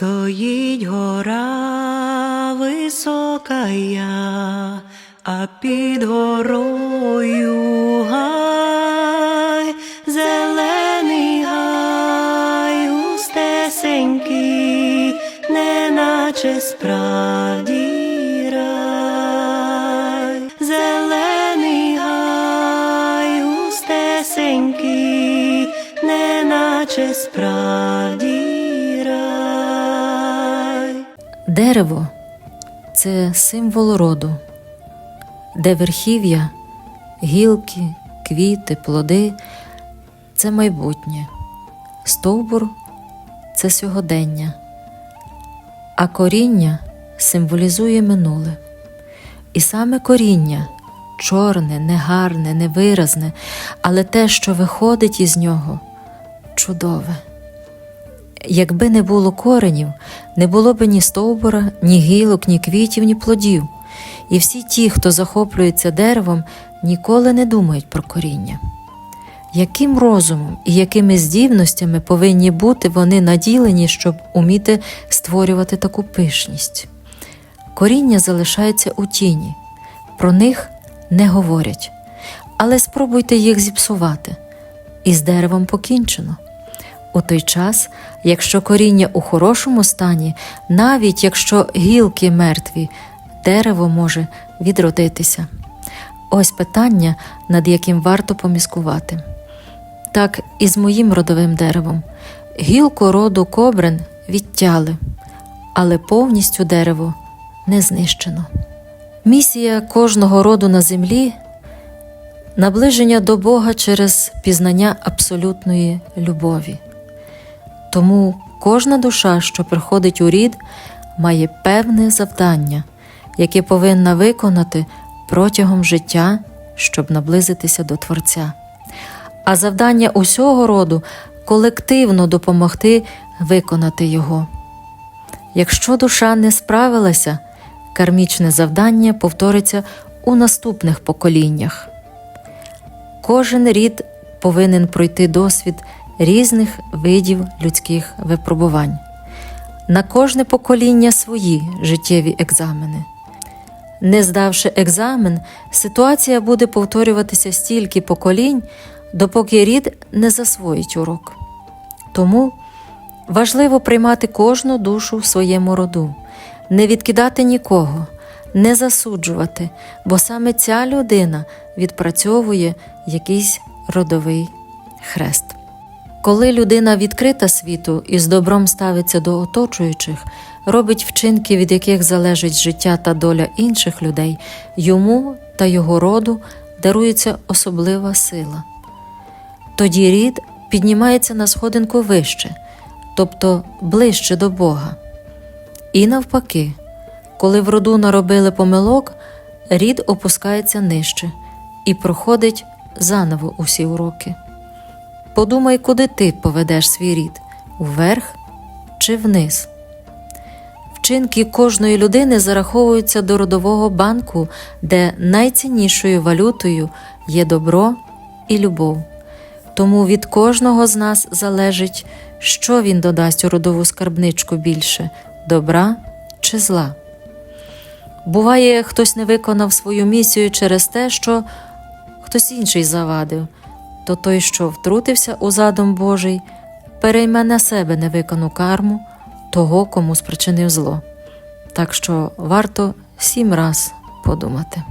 Стоїть гора висока я, а під горою гай, зелений гай, густесенький, неначе справді рай. Зелений гай, справді Дерево це символ роду, де верхів'я, гілки, квіти, плоди це майбутнє, стовбур це сьогодення, а коріння символізує минуле. І саме коріння чорне, негарне, невиразне, але те, що виходить із нього, чудове. Якби не було коренів, не було б ні стовбура, ні гілок, ні квітів, ні плодів. І всі ті, хто захоплюється деревом, ніколи не думають про коріння. Яким розумом і якими здібностями повинні бути вони наділені, щоб уміти створювати таку пишність? Коріння залишається у тіні, про них не говорять, але спробуйте їх зіпсувати, і з деревом покінчено. У той час, якщо коріння у хорошому стані, навіть якщо гілки мертві, дерево може відродитися. Ось питання, над яким варто поміскувати. Так і з моїм родовим деревом. Гілку роду кобрин відтяли, але повністю дерево не знищено. Місія кожного роду на землі наближення до Бога через пізнання абсолютної любові. Тому кожна душа, що приходить у рід, має певне завдання, яке повинна виконати протягом життя, щоб наблизитися до Творця. А завдання усього роду колективно допомогти виконати його. Якщо душа не справилася, кармічне завдання повториться у наступних поколіннях. Кожен рід повинен пройти досвід різних видів людських випробувань. На кожне покоління свої життєві екзамени. Не здавши екзамен, ситуація буде повторюватися стільки поколінь, допоки рід не засвоїть урок. Тому важливо приймати кожну душу в своєму роду, не відкидати нікого, не засуджувати, бо саме ця людина відпрацьовує якийсь родовий хрест. Коли людина відкрита світу і з добром ставиться до оточуючих, робить вчинки, від яких залежить життя та доля інших людей, йому та його роду дарується особлива сила. Тоді рід піднімається на сходинку вище, тобто ближче до Бога. І навпаки, коли в роду наробили помилок, рід опускається нижче і проходить заново усі уроки. Подумай, куди ти поведеш свій рід вверх чи вниз. Вчинки кожної людини зараховуються до родового банку, де найціннішою валютою є добро і любов. Тому від кожного з нас залежить, що він додасть у родову скарбничку більше добра чи зла. Буває, хтось не виконав свою місію через те, що хтось інший завадив, то той, що втрутився у задум Божий, перейме на себе невикону карму того, кому спричинив зло. Так що варто сім раз подумати.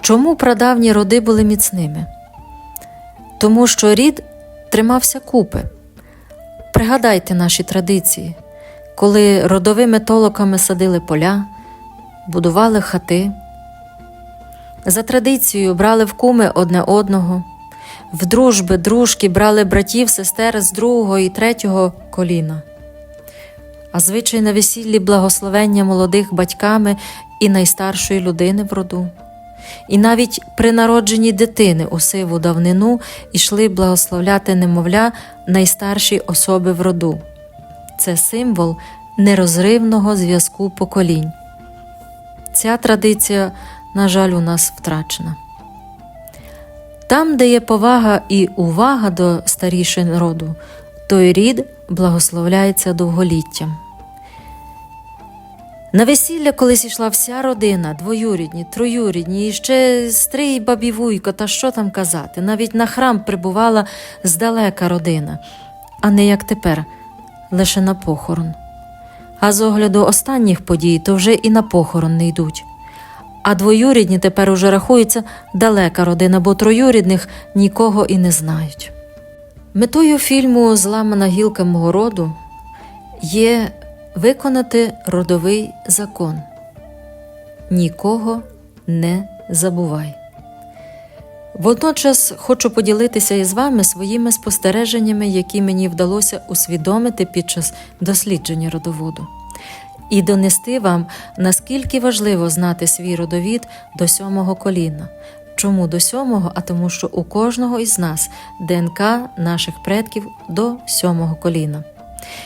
Чому прадавні роди були міцними? Тому що рід тримався купи. Пригадайте наші традиції, коли родовими толоками садили поля, будували хати. За традицією брали в куми одне одного, в дружби дружки брали братів, сестер з другого і третього коліна. А звичай на весіллі благословення молодих батьками і найстаршої людини в роду. І навіть при народженні дитини у сиву давнину йшли благословляти немовля найстарші особи в роду. Це символ нерозривного зв'язку поколінь. Ця традиція, на жаль, у нас втрачена. Там, де є повага і увага до старішин роду, той рід благословляється довголіттям. На весілля колись йшла вся родина, двоюрідні, троюрідні, і ще стрій бабі вуйко, та що там казати. Навіть на храм прибувала здалека родина, а не як тепер, лише на похорон. А з огляду останніх подій, то вже і на похорон не йдуть. А двоюрідні тепер уже рахуються далека родина, бо троюрідних нікого і не знають. Метою фільму Зламана гілка мого роду є виконати родовий закон. Нікого не забувай. Водночас хочу поділитися із вами своїми спостереженнями, які мені вдалося усвідомити під час дослідження родоводу, і донести вам, наскільки важливо знати свій родовід до сьомого коліна. Чому до сьомого? А тому, що у кожного із нас ДНК наших предків до сьомого коліна.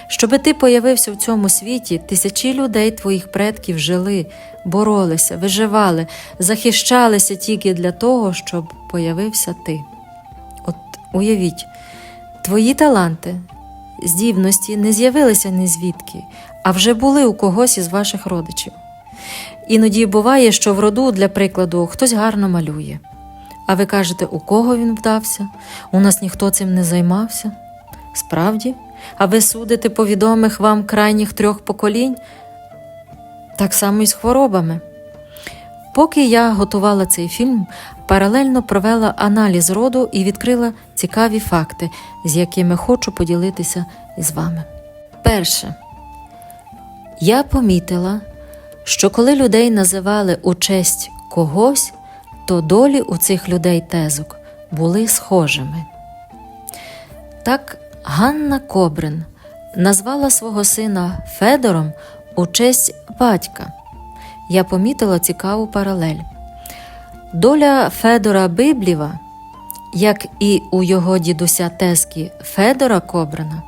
Щоби ти появився в цьому світі, тисячі людей твоїх предків жили, боролися, виживали, захищалися тільки для того, щоб появився ти. От уявіть, твої таланти, здібності не з'явилися ні звідки, а вже були у когось із ваших родичів. Іноді буває, що в роду, для прикладу, хтось гарно малює. А ви кажете, у кого він вдався? У нас ніхто цим не займався. Справді, а ви судите по відомих вам крайніх трьох поколінь? Так само і з хворобами. Поки я готувала цей фільм, паралельно провела аналіз роду і відкрила цікаві факти, з якими хочу поділитися із вами. Перше, я помітила, що коли людей називали у честь когось, то долі у цих людей тезок були схожими. Так Ганна Кобрин назвала свого сина Федором у честь батька. Я помітила цікаву паралель. Доля Федора Библєва, як і у його дідуся Тескі Федора Кобрина,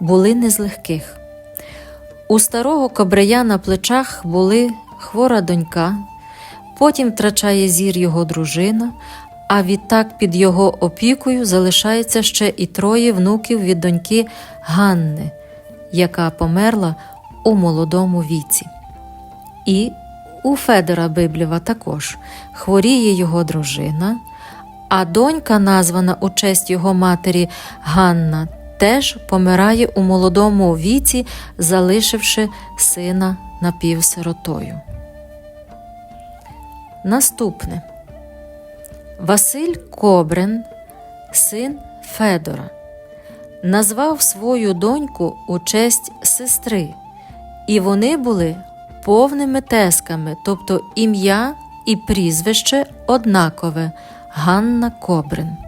були не з легких. У старого кобрия на плечах були хвора донька, потім втрачає зір його дружина, а відтак під його опікою залишається ще і троє внуків від доньки Ганни, яка померла у молодому віці. І у Федора Библєва також хворіє його дружина, а донька, названа у честь його матері Ганна, теж помирає у молодому віці, залишивши сина напівсиротою. Наступне Василь Кобрин, син Федора, назвав свою доньку у честь сестри, і вони були повними тесками, тобто ім'я і прізвище однакове Ганна Кобрин.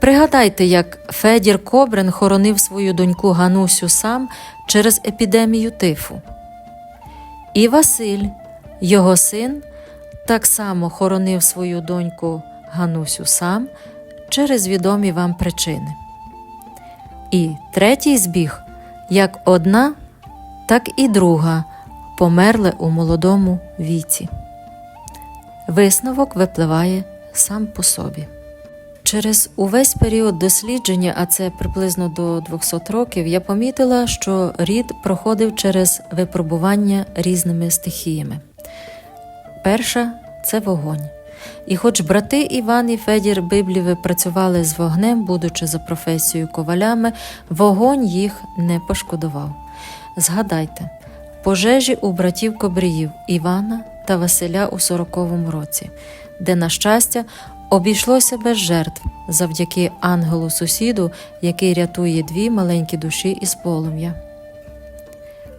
Пригадайте, як Федір Кобрин хоронив свою доньку Ганусю сам через епідемію тифу. І Василь, його син, так само хоронив свою доньку Ганусю сам через відомі вам причини. І третій збіг, як одна, так і друга померли у молодому віці. Висновок випливає сам по собі. Через увесь період дослідження, а це приблизно до 200 років, я помітила, що рід проходив через випробування різними стихіями. Перша це вогонь. І хоч брати Іван і Федір Библєви працювали з вогнем, будучи за професією ковалями, вогонь їх не пошкодував. Згадайте, пожежі у братів Кобріїв Івана та Василя у 40-му році, де, на щастя, обійшлося без жертв завдяки ангелу сусіду, який рятує дві маленькі душі із полум'я.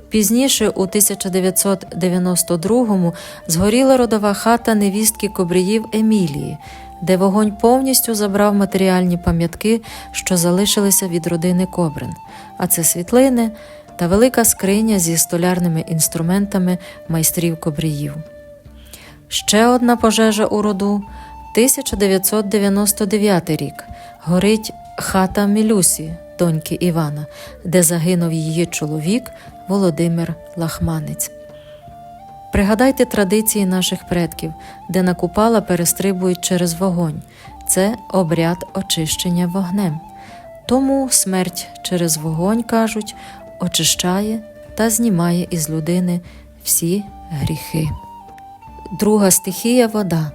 Пізніше, у 1992-му, згоріла родова хата невістки Кобріїв Емілії, де вогонь повністю забрав матеріальні пам'ятки, що залишилися від родини Кобрин, а це світлини та велика скриня зі столярними інструментами майстрів Кобріїв. Ще одна пожежа у роду 1999 рік. Горить хата Мілюсі, доньки Івана, де загинув її чоловік Володимир Лахманець. Пригадайте традиції наших предків, де на купала перестрибують через вогонь. Це обряд очищення вогнем. Тому смерть через вогонь, кажуть, очищає та знімає із людини всі гріхи. Друга стихія вода.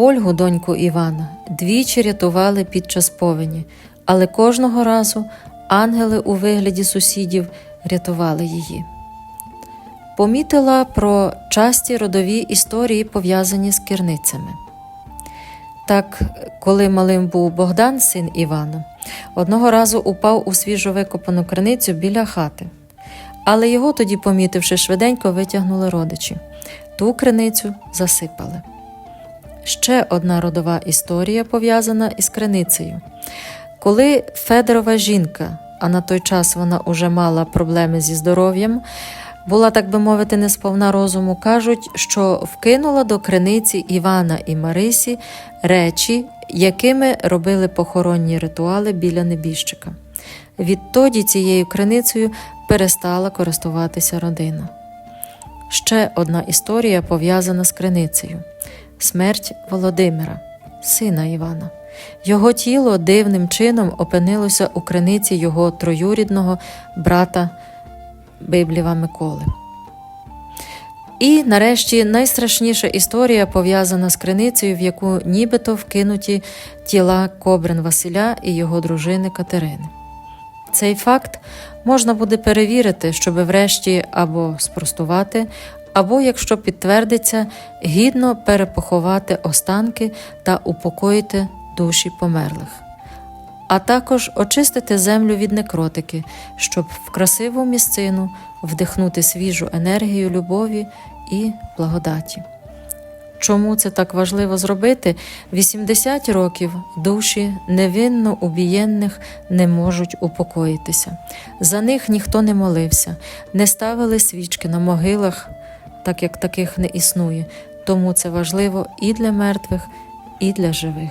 Ольгу, доньку Івана, двічі рятували під час повені, але кожного разу ангели у вигляді сусідів рятували її. Помітила про часті родові історії, пов'язані з керницями. Так, коли малим був Богдан, син Івана, одного разу упав у свіжовикопану криницю біля хати. Але його тоді, помітивши, швиденько витягнули родичі. Ту криницю засипали. Ще одна родова історія пов'язана із криницею. Коли Федорова жінка, а на той час вона уже мала проблеми зі здоров'ям, була, так би мовити, не сповна розуму, кажуть, що вкинула до криниці Івана і Марисі речі, якими робили похоронні ритуали біля небіжчика. Відтоді цією криницею перестала користуватися родина. Ще одна історія пов'язана з криницею смерть Володимира, сина Івана. Його тіло дивним чином опинилося у криниці його троюрідного брата Библіва Миколи. І нарешті найстрашніша історія пов'язана з криницею, в яку нібито вкинуті тіла Кобрин Василя і його дружини Катерини. Цей факт можна буде перевірити, щоб врешті або спростувати, або, якщо підтвердиться, гідно перепоховати останки та упокоїти душі померлих, а також очистити землю від некротики, щоб в красиву місцину вдихнути свіжу енергію любові і благодаті. Чому це так важливо зробити? 80 років душі невинно убієнних не можуть упокоїтися. За них ніхто не молився, не ставили свічки на могилах, так як таких не існує. Тому це важливо і для мертвих, і для живих.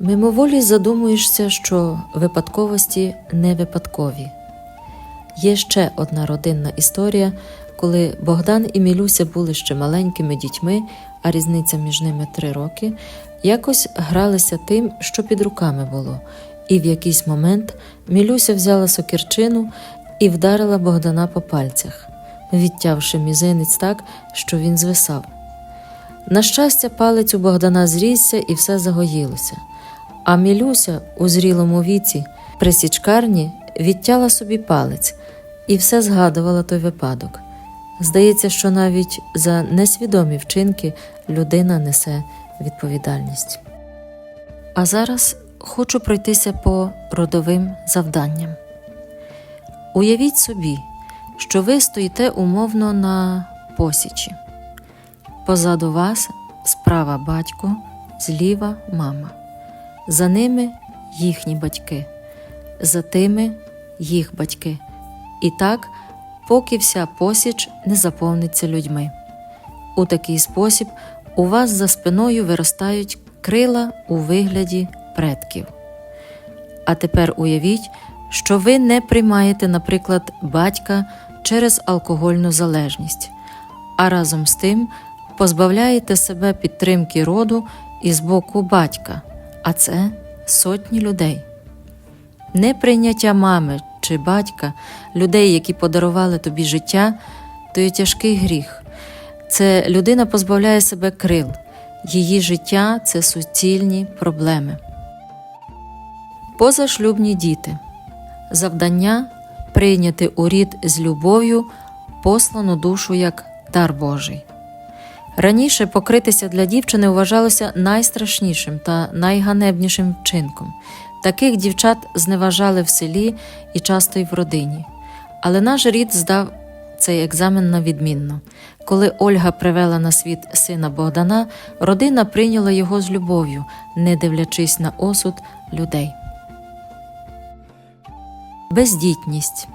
Мимоволі задумуєшся, що випадковості не випадкові. Є ще одна родинна історія, коли Богдан і Мілюся були ще маленькими дітьми, а різниця між ними три роки, якось гралися тим, що під руками було, і в якийсь момент Мілюся взяла сокірчину і вдарила Богдана по пальцях, відтявши мізинець так, що він звисав. На щастя, палець у Богдана зрісся і все загоїлося. А Мілюся у зрілому віці при січкарні відтяла собі палець і все згадувала той випадок. Здається, що навіть за несвідомі вчинки людина несе відповідальність. А зараз хочу пройтися по родовим завданням. Уявіть собі, що ви стоїте умовно на посічі. Позаду вас справа батько, зліва мама. За ними їхні батьки, за тими їх батьки. І так, поки вся посіч не заповниться людьми. У такий спосіб у вас за спиною виростають крила у вигляді предків. А тепер уявіть, що ви не приймаєте, наприклад, батька через алкогольну залежність, а разом з тим позбавляєте себе підтримки роду і з боку батька, а це сотні людей. Неприйняття мами чи батька, людей, які подарували тобі життя, то є тяжкий гріх. Це людина позбавляє себе крил, її життя це суцільні проблеми. Позашлюбні діти. Завдання прийняти у рід з любов'ю послану душу як дар Божий. Раніше покритися для дівчини вважалося найстрашнішим та найганебнішим вчинком. Таких дівчат зневажали в селі і часто й в родині. Але наш рід здав цей екзамен на відмінно. Коли Ольга привела на світ сина Богдана, родина прийняла його з любов'ю, не дивлячись на осуд людей. Бездітність.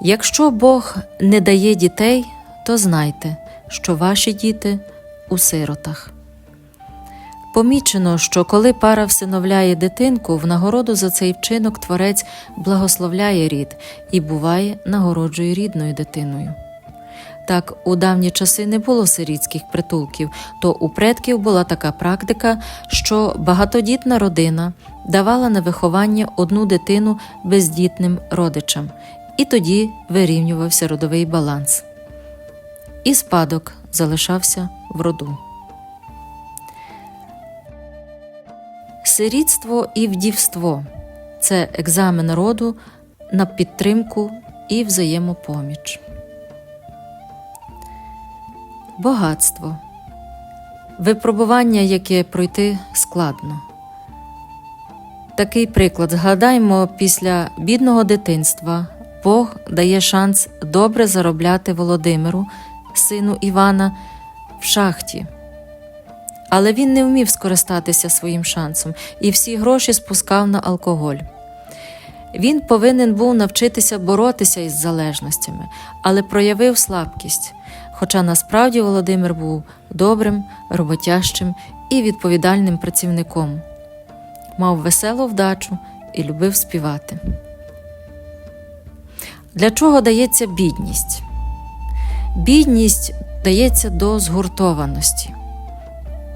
Якщо Бог не дає дітей, то знайте, що ваші діти у сиротах. Помічено, що коли пара всиновляє дитинку, в нагороду за цей вчинок творець благословляє рід і буває нагороджує рідною дитиною. Так, у давні часи не було сирітських притулків, то у предків була така практика, що багатодітна родина давала на виховання одну дитину бездітним родичам, і тоді вирівнювався родовий баланс. І спадок залишався в роду. Сирітство і вдівство це екзамен роду на підтримку і взаємопоміч. Багатство випробування, яке пройти складно. Такий приклад згадаймо, після бідного дитинства Бог дає шанс добре заробляти Володимиру, сину Івана, в шахті. Але він не вмів скористатися своїм шансом і всі гроші спускав на алкоголь. Він повинен був навчитися боротися із залежностями, але проявив слабкість. Хоча насправді Володимир був добрим, роботящим і відповідальним працівником, мав веселу вдачу і любив співати. Для чого дається бідність? Бідність дається до згуртованості.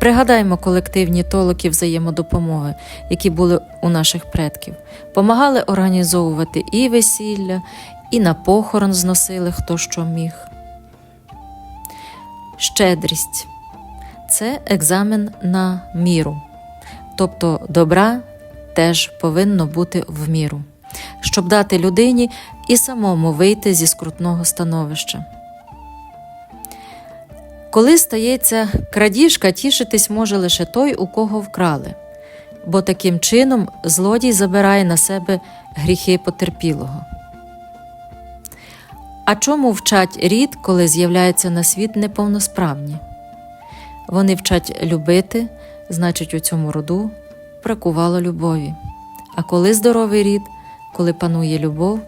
Пригадаймо колективні толоки взаємодопомоги, які були у наших предків, помагали організовувати і весілля, і на похорон зносили хто що міг. Щедрість це екзамен на міру, тобто добра теж повинно бути в міру, щоб дати людині і самому вийти зі скрутного становища. Коли стається крадіжка, тішитись може лише той, у кого вкрали, бо таким чином злодій забирає на себе гріхи потерпілого. А чому вчать рід, коли з'являються на світ неповносправні? Вони вчать любити, значить, у цьому роду бракувало любові. А коли здоровий рід, коли панує любов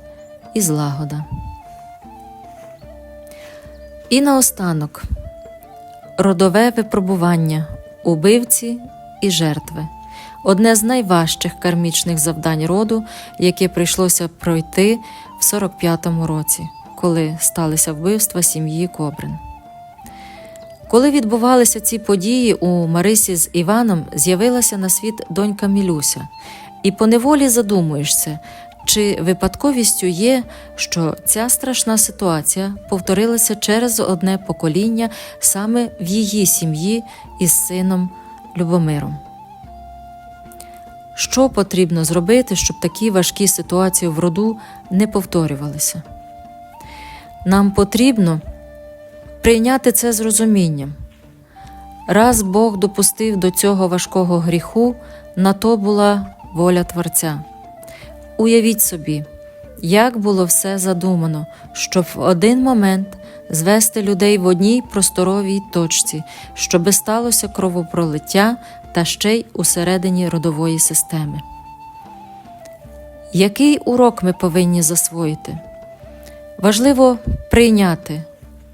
і злагода. І наостанок родове випробування убивці і жертви одне з найважчих кармічних завдань роду, яке прийшлося пройти в 45-му році, коли сталися вбивства сім'ї Кобрин. Коли відбувалися ці події, у Марисі з Іваном з'явилася на світ донька Мілюся, і поневолі задумуєшся, чи випадковістю є, що ця страшна ситуація повторилася через одне покоління саме в її сім'ї із сином Любомиром. Що потрібно зробити, щоб такі важкі ситуації в роду не повторювалися? Нам потрібно прийняти це з розумінням. Раз Бог допустив до цього важкого гріху, на то була воля Творця. Уявіть собі, як було все задумано, щоб в один момент звести людей в одній просторовій точці, щоби сталося кровопролиття та ще й усередині родової системи. Який урок ми повинні засвоїти? Важливо прийняти,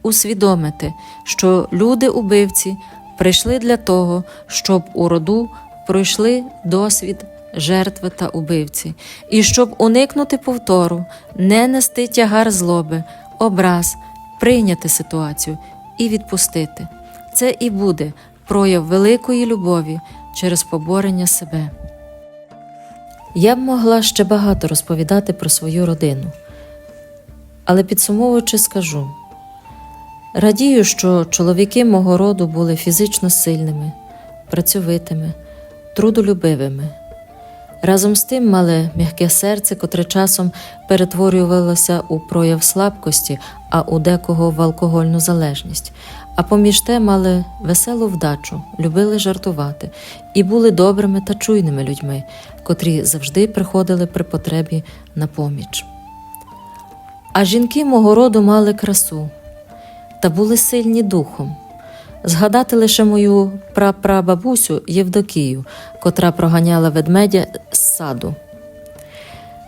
усвідомити, що люди-убивці прийшли для того, щоб у роду пройшли досвід жертви та убивці, і щоб уникнути повтору, не нести тягар злоби, образ, прийняти ситуацію і відпустити. Це і буде прояв великої любові через поборення себе. Я б могла ще багато розповідати про свою родину, але підсумовуючи, скажу радію, що чоловіки мого роду були фізично сильними, працьовитими, трудолюбивими. Разом з тим мали м'яке серце, котре часом перетворювалося у прояв слабкості, а у декого в алкогольну залежність. А поміж те мали веселу вдачу, любили жартувати і були добрими та чуйними людьми, котрі завжди приходили при потребі на поміч. А жінки мого роду мали красу та були сильні духом. Згадати лише мою прапрабабусю Євдокію, котра проганяла ведмедя з саду.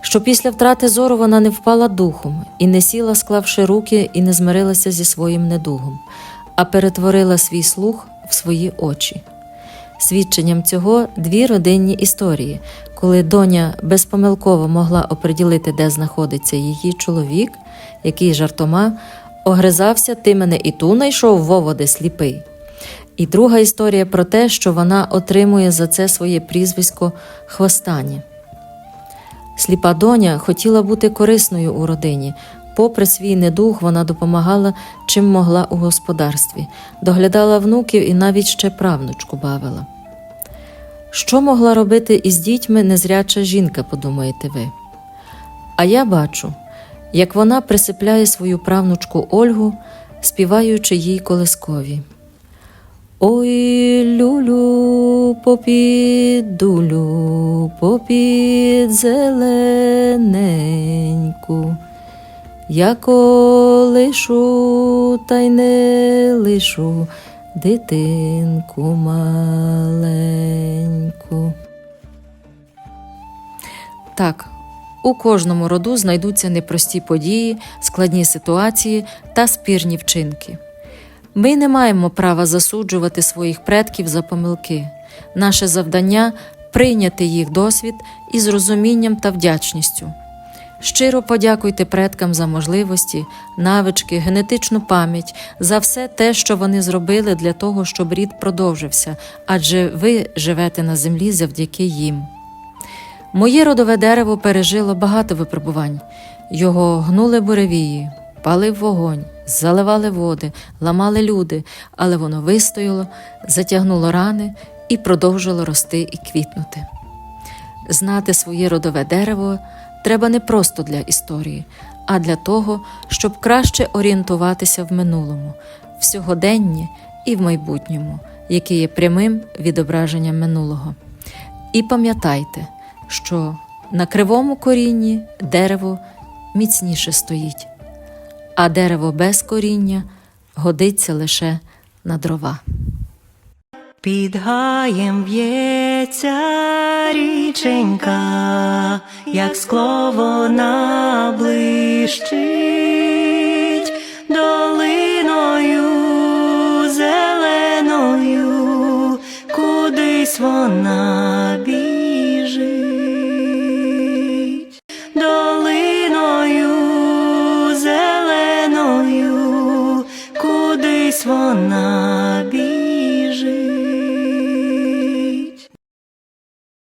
Що після втрати зору вона не впала духом і не сіла, склавши руки, і не змирилася зі своїм недугом, а перетворила свій слух в свої очі. Свідченням цього дві родинні історії, коли доня безпомилково могла оприділити, де знаходиться її чоловік, який жартома огризався, ти мене і ту найшов воводи сліпий. І друга історія про те, що вона отримує за це своє прізвисько хвостані. Сліпа доня хотіла бути корисною у родині. Попри свій недух, вона допомагала чим могла у господарстві, доглядала внуків і навіть ще правнучку бавила. Що могла робити із дітьми незряча жінка, подумаєте ви? А я бачу, як вона присипляє свою правнучку Ольгу, співаючи їй колискові. Ой, люлю, попід дулю, попід. Я колишу та й не лишу дитинку маленьку. Так, у кожному роду знайдуться непрості події, складні ситуації та спірні вчинки. Ми не маємо права засуджувати своїх предків за помилки. Наше завдання прийняти їх досвід із розумінням та вдячністю. Щиро подякуйте предкам за можливості, навички, генетичну пам'ять, за все те, що вони зробили для того, щоб рід продовжився, адже ви живете на землі завдяки їм. Моє родове дерево пережило багато випробувань. Його гнули буревії, палив вогонь, заливали води, ламали люди, але воно вистояло, затягнуло рани і продовжило рости і квітнути. Знати своє родове дерево треба не просто для історії, а для того, щоб краще орієнтуватися в минулому, в сьогоденні і в майбутньому, яке є прямим відображенням минулого. І пам'ятайте, що на кривому корінні дерево міцніше стоїть, а дерево без коріння годиться лише на дрова. Під гаєм в'ється річенька, як скло вона блищить долиною зеленою, кудись вона біжить, долиною зеленою, кудись вона